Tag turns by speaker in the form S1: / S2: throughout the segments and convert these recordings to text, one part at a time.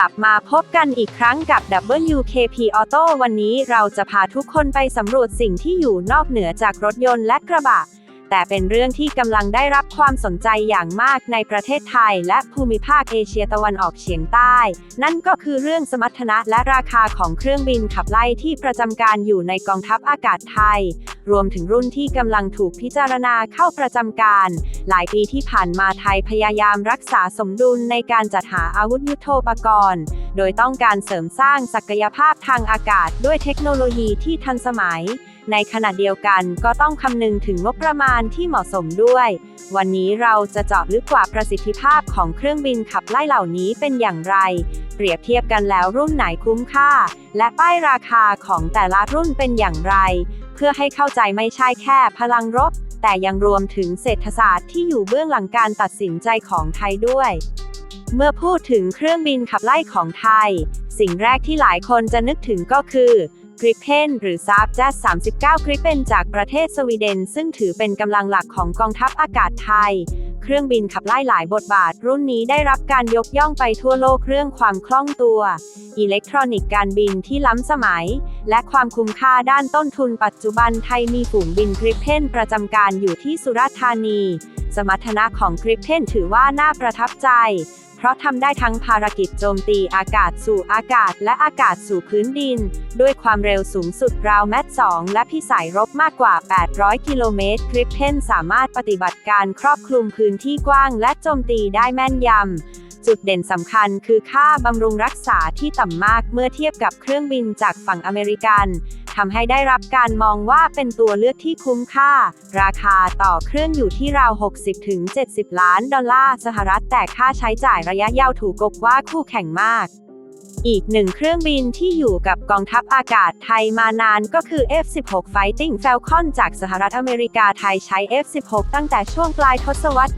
S1: กลับมาพบกันอีกครั้งกับ WKP Auto วันนี้เราจะพาทุกคนไปสำรวจสิ่งที่อยู่นอกเหนือจากรถยนต์และกระบะ แต่เป็นเรื่องที่กำลังได้รับความสนใจอย่างมากในประเทศไทย และภูมิภาคเอเชียตะวันออกเฉียงใต้ นั่นก็คือเรื่องสมรรถนะและราคาของเครื่องบินขับไล่ที่ประจำการอยู่ในกองทัพอากาศไทย รวมถึงรุ่นที่กำลังถูกพิจารณาเข้าประจำการ หลายปีที่ผ่านมาไทยพยายามรักษาสมดุลในการจัดหาอาวุธยุโทโธปกรณ์ โดยต้องการเสริมสร้างศักยภาพทางอากาศด้วยเทคโนโลยีที่ทันสมัย ในขณะเดียวกันก็ต้องคำนึงถึงงบประมาณที่เหมาะสมด้วย วันนี้เราจะเจาะลึกกว่าประสิทธิภาพของเครื่องบินขับไล่เหล่านี้เป็นอย่างไร เปรียบเทียบกันแล้วรุ่นไหนคุ้มค่า และป้ายราคาของแต่ละรุ่นเป็นอย่างไร เพื่อให้เข้าใจไม่ใช่แค่พลังรบแต่ยังรวมถึงเศรษฐศาสตร์ที่อยู่เบื้องหลังการตัดสินใจของไทยด้วย เมื่อพูดถึงเครื่องบินขับไล่ของไทย สิ่งแรกที่หลายคนจะนึกถึงก็คือ Gripen หรือ Saab j a 39 Gripen จากประเทศสวีเดน ซึ่งถือเป็นกำลังหลักของกองทัพอากาศไทย เครื่องบินขับไล่หลายบทบาท รุ่นนี้ได้รับการยกย่องไปทั่วโลกเรื่องความคล่องตัว อิเล็กทรอนิกส์การบินที่ล้ำสมัย และความคุ้มค่าด้านต้นทุนปัจจุบันไทยมีฝูงบิน Gripen ประจำการอยู่ที่สุราษฎร์ธานี สมรรถนะของ Gripen ถือว่าน่าประทับใจ ราะทำได้ทั้งภารกิจโจมตีอากาศสู่อากาศและอากาศสู่พื้นดิน ด้วยความเร็วสูงสุดราวแมต2และพิสัยรบมากกว่า 800 กิโลเมตร คริปเทนสามารถปฏิบัติการครอบคลุมพื้นที่กว้างและโจมตีได้แม่นยำ จุดเด่นสำคัญคือค่าบำรุงรักษาที่ต่ำมากเมื่อเทียบกับเครื่องบินจากฝั่งอเมริกันทำให้ได้รับการมองว่าเป็นตัวเลือกที่คุ้มค่า ราคาต่อเครื่องอยู่ที่ราว 60-70 ล้านดอลลาร์สหรัฐแต่ค่าใช้จ่ายระยะยาวถูกกบว่าคู่แข่งมาก อีกหนึ่งเครื่องบินที่อยู่กับกองทัพอากาศไทยมานานก็คือ F-16 Fighting Falcon จากสหรัฐอเมริกาไทยใช้ F-16 ตั้งแต่ช่วงปลายทศวรรษ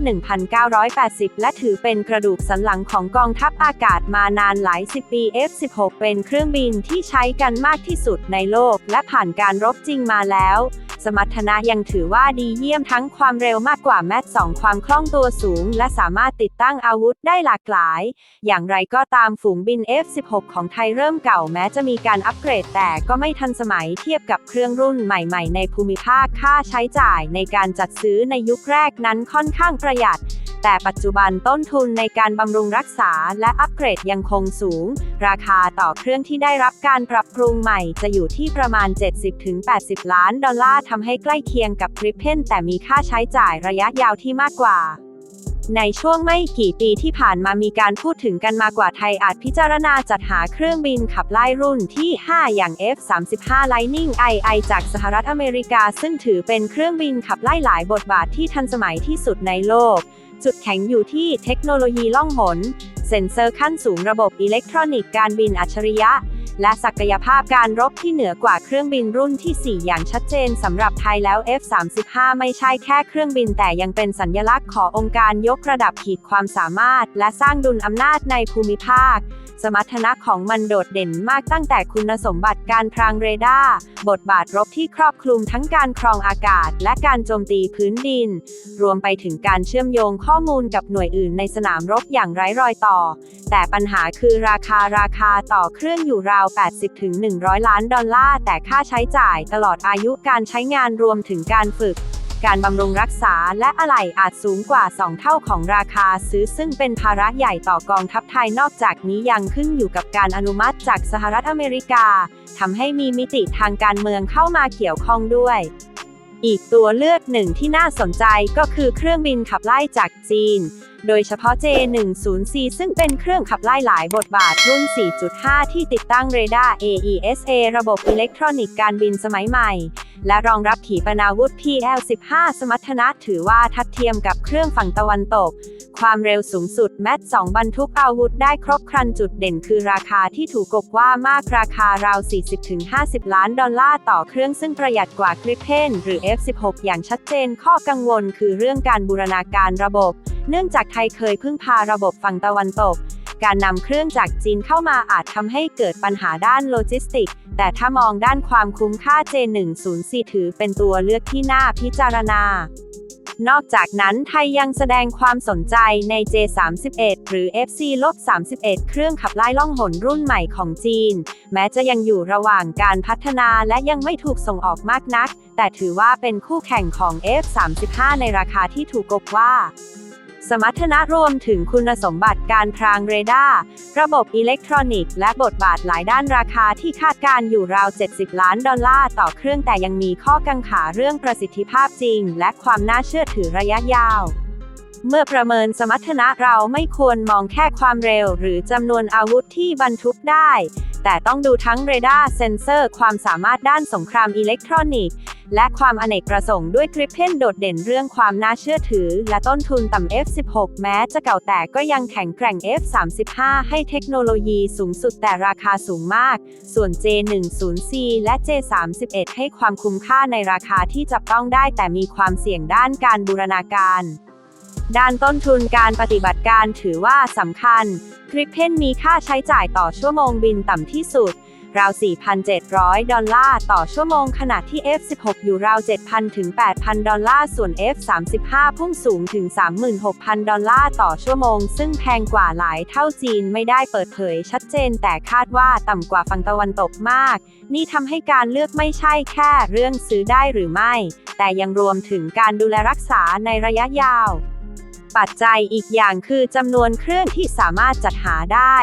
S1: 1980 และถือเป็นกระดูกสันหลังของกองทัพอากาศมานานหลายสิบปี F-16 เป็นเครื่องบินที่ใช้กันมากที่สุดในโลก และผ่านการรบจริงมาแล้ว สมรรถนะยังถือว่าดีเยี่ยมทั้งความเร็วมากกว่าแมท2ความคล่องตัวสูง และสามารถติดตั้งอาวุธได้หลากหลาย อย่างไรก็ตามฝูงบิน F-16 ของไทยเริ่มเก่าแม้จะมีการอัปเกรดแต่ก็ไม่ทันสมัยเทียบกับเครื่องรุ่นใหม่ ๆ ในภูมิภาคค่าใช้จ่ายในการจัดซื้อในยุคแรกนั้นค่อนข้างประหยัด แต่ปัจจุบันต้นทุนในการบำรุงรักษาและอัปเกรดยังคงสูง ราคาต่อเครื่องที่ได้รับการปรับปรุงใหม่จะอยู่ที่ประมาณ 70-80 ล้านดอลลาร์ทำให้ใกล้เคียงกับ Gripen แต่มีค่าใช้จ่ายระยะยาวที่มากกว่า ในช่วงไม่กี่ปีที่ผ่านมามีการพูดถึงกันมากว่าไทยอาจพิจารณาจัดหาเครื่องบินขับไล่รุ่นที่ 5 อย่าง F-35 Lightning II จากสหรัฐอเมริกา ซึ่งถือเป็นเครื่องบินขับไล่หลายบทบาทที่ทันสมัยที่สุดในโลก จุดแข็งอยู่ที่เทคโนโลยีล่องหน เซ็นเซอร์ขั้นสูงระบบอิเล็กทรอนิกส์การบินอัจฉริยะ และศักยภาพการรบที่เหนือกว่าเครื่องบินรุ่นที่ 4 อย่างชัดเจนสำหรับไทยแล้ว F-35 ไม่ใช่แค่เครื่องบินแต่ยังเป็นสัญลักษณ์ขององค์การยกระดับขีดความสามารถ และสร้างดุลอำนาจในภูมิภาค สมรรถนะของมันโดดเด่นมากตั้งแต่คุณสมบัติการพรางเรดาร์ บทบาทรบที่ครอบคลุมทั้งการครองอากาศ และการโจมตีพื้นดิน รวมไปถึงการเชื่อมโยงข้อมูลกับหน่วยอื่นในสนามรบอย่างไร้รอยต่อ แต่ปัญหาคือราคาราคาต่อเครื่องอยู่ราว 80-100 ล้านดอลลาร์ แต่ค่าใช้จ่ายตลอดอายุการใช้งานรวมถึงการฝึก การบำรุงรักษาและอะไหล่อาจสูงกว่า 2 เท่าของราคาซื้อซึ่งเป็นภาระใหญ่ต่อกองทัพไทยนอกจากนี้ยังขึ้นอยู่กับการอนุมัติจากสหรัฐอเมริกาทำให้มีมิติทางการเมืองเข้ามาเกี่ยวข้องด้วย อีกตัวเลือกหนึ่งที่น่าสนใจก็คือเครื่องบินขับไล่จากจีน โดยเฉพาะ J10C ซึ่งเป็นเครื่องขับไล่หลายบทบาทรุ่น 4.5 ที่ติดตั้งเรดาร์ AESA ระบบอิเล็กทรอนิกส์การบินสมัยใหม่ และรองรับขีปนาวุธ PL-15 สมรรถนะถือว่าทัดเทียมกับเครื่องฝั่งตะวันตก ความเร็วสูงสุดแมท2บรรทุกอาวุธได้ครบครันจุดเด่นคือราคาที่ถูกกบว่ามากราคาราว 40-50 ล้านดอลลาร์ต่อเครื่องซึ่งประหยัดกว่า Gripen หรือ F16 อย่างชัดเจนข้อกังวลคือเรื่องการบูรณาการระบบ เนื่องจากไทยเคยพึ่งพาระบบฝั่งตะวันตกการนำเครื่องจากจีนเข้ามาอาจทำให้เกิดปัญหาด้านโลจิสติก แต่ถ้ามองด้านความคุ้มค่า J10C ถือเป็นตัวเลือกที่น่าพิจารณา นอกจากนั้นไทยยังแสดงความสนใจใน J31 หรือ FC-31 เครื่องขับไล่ล่องหนรุ่นใหม่ของจีน แม้จะยังอยู่ระหว่างการพัฒนาและยังไม่ถูกส่งออกมากนัก แต่ถือว่าเป็นคู่แข่งของ F35 ในราคาที่ถูกกบว่า สมรรถนะรวมถึงคุณสมบัติการพรางเรดาร์ ระบบอิเล็กทรอนิกส์และบทบาทหลายด้านราคาที่คาดการอยู่ราว 70 ล้านดอลลาร์ต่อเครื่องแต่ยังมีข้อกังขาเรื่องประสิทธิภาพจริง และความน่าเชื่อถือระยะยาวเมื่อประเมินสมรรถนะเราไม่ควรมองแค่ความเร็ว หรือจำนวนอาวุธที่บรรทุกได้ แต่ต้องดูทั้งเรดาร์เซนเซอร์ ความสามารถด้านสงครามอิเล็กทรอนิกส์ และความอเนกประสงค์ด้วยกริปเพนโดดเด่นเรื่องความน่าเชื่อถือ และต้นทุนต่ำ F16 แม้จะเก่าแต่ก็ยังแข็งแกร่ง F35 ให้เทคโนโลยีสูงสุดแต่ราคาสูงมาก ส่วน J10C และ J31 ให้ความคุ้มค่าในราคาที่จับต้องได้แต่มีความเสี่ยงด้านการบูรณาการด้านต้นทุนการปฏิบัติการถือว่าสำคัญกริปเพนมีค่าใช้จ่ายต่อชั่วโมงบินต่ำที่สุด ราว 4,700 ดอลลาร์ต่อชั่วโมง ขณะที่ F16 อยู่ราว 7,000 ถึง 8,000 ดอลลาร์ ส่วน F35 พุ่งสูงถึง 36,000 ดอลลาร์ต่อชั่วโมง ซึ่งแพงกว่าหลายเท่าจีนไม่ได้เปิดเผยชัดเจน แต่คาดว่าต่ำกว่าฝั่งตะวันตกมาก นี่ทำให้การเลือกไม่ใช่แค่เรื่องซื้อได้หรือไม่ แต่ยังรวมถึงการดูแลรักษาในระยะยาว ปัจจัยอีกอย่างคือจำนวนเครื่องที่สามารถจัดหาได้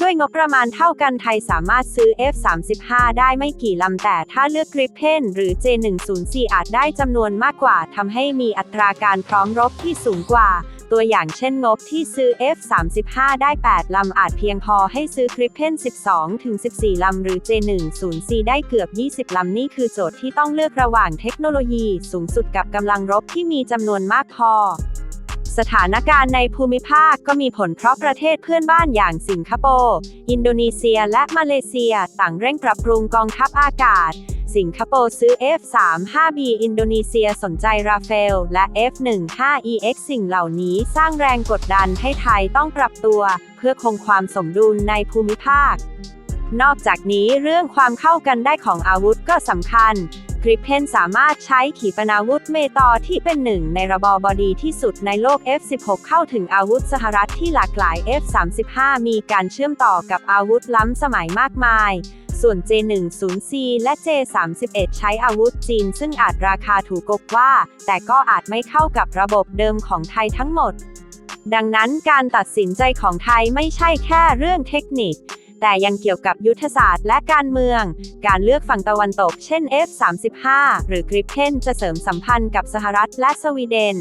S1: ด้วยงบประมาณเท่ากันไทยสามารถซื้อ F35 ได้ไม่กี่ลำแต่ถ้าเลือกกริปเพนหรือ J104 อาจได้จำนวนมากกว่าทำให้มีอัตราการพร้อมรบที่สูงกว่า ตัวอย่างเช่นงบที่ซื้อ F35 ได้ 8 ลำอาจเพียงพอให้ซื้อกริปเพน12-14 ลำหรือ J104 ได้เกือบ 20 ลำนี่คือโจทย์ที่ต้องเลือกระหว่างเทคโนโลยีสูงสุดกับกำลังรบที่มีจำนวนมากพอ สถานการณ์ในภูมิภาคก็มีผลเพราะประเทศเพื่อนบ้านอย่างสิงคโปร์ อินโดนีเซีย และมาเลเซีย ต่างเร่งปรับปรุงกองทัพอากาศ สิงคโปร์ซื้อ F-35B อินโดนีเซียสนใจราเฟล และ F-15EX สิ่งเหล่านี้สร้างแรงกดดันให้ไทยต้องปรับตัว เพื่อคงความสมดุลในภูมิภาคนอกจากนี้เรื่องความเข้ากันได้ของอาวุธก็สำคัญ กริปเพนสามารถใช้ขีปนาวุธเมตอที่เป็นหนึ่งในระบอบอดีที่สุดในโลก F16 เข้าถึงอาวุธสหรัฐที่หลากหลาย F35 มีการเชื่อมต่อกับอาวุธล้ำสมัยมากมาย ส่วน J10C และ J31 ใช้อาวุธจีนซึ่งอาจราคาถูกกว่า แต่ก็อาจไม่เข้ากับระบบเดิมของไทยทั้งหมด ดังนั้นการตัดสินใจของไทยไม่ใช่แค่เรื่องเทคนิค แต่ยังเกี่ยวกับยุทธศาสตร์และการเมือง การเลือกฝั่งตะวันตก เช่น F35 หรือกริปเพนจะเสริมสัมพันธ์กับสหรัฐและสวีเดน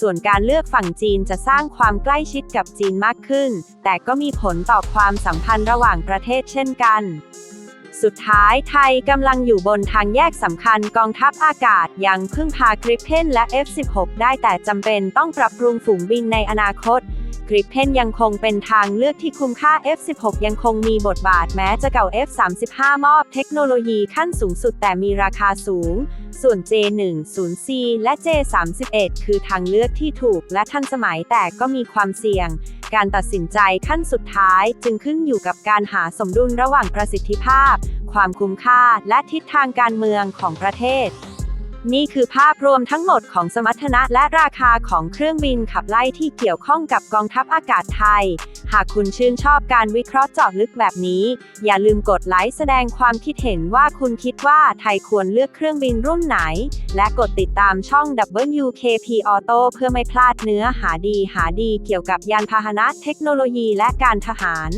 S1: ส่วนการเลือกฝั่งจีนจะสร้างความใกล้ชิดกับจีนมากขึ้น แต่ก็มีผลต่อความสัมพันธ์ระหว่างประเทศเช่นกันสุดท้ายไทยกำลังอยู่บนทางแยกสำคัญกองทัพอากาศยังพึ่งพากริปเพนและ F16 ได้แต่จำเป็นต้องปรับปรุงฝูงบินในอนาคต กริปเพนยังคงเป็นทางเลือกที่คุ้มค่า F16 ยังคงมีบทบาทแม้จะเก่า F35 มอบเทคโนโลยีขั้นสูงสุดแต่มีราคาสูง ส่วน J10C และ J31 คือทางเลือกที่ถูกและทันสมัยแต่ก็มีความเสี่ยง การตัดสินใจขั้นสุดท้ายจึงขึ้นอยู่กับการหาสมดุลระหว่างประสิทธิภาพ ความคุ้มค่าและทิศทางการเมืองของประเทศ นี่คือภาพรวมทั้งหมดของสมรรถนะและราคาของเครื่องบินขับไล่ที่เกี่ยวข้องกับกองทัพอากาศไทย หากคุณชื่นชอบการวิเคราะห์เจาะลึกแบบนี้ อย่าลืมกดไลค์แสดงความคิดเห็นว่าคุณคิดว่าไทยควรเลือกเครื่องบินรุ่นไหน และกดติดตามช่อง WKP Auto เพื่อไม่พลาดเนื้อหาดีหาดีเกี่ยวกับยานพาหนะเทคโนโลยีและการทหาร